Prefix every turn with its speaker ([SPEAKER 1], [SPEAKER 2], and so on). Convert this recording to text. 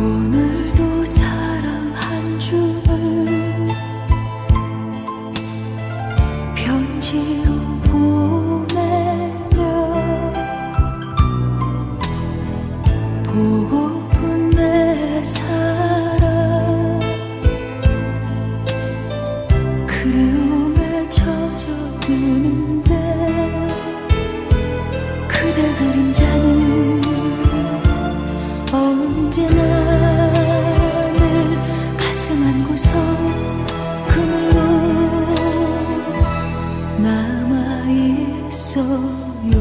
[SPEAKER 1] 오늘도 사랑 한 줄을 편지로 보내며 보고픈 내 사랑 그리움에 젖어드는데 그대 그림자는 언제나 그로 남아 있어요.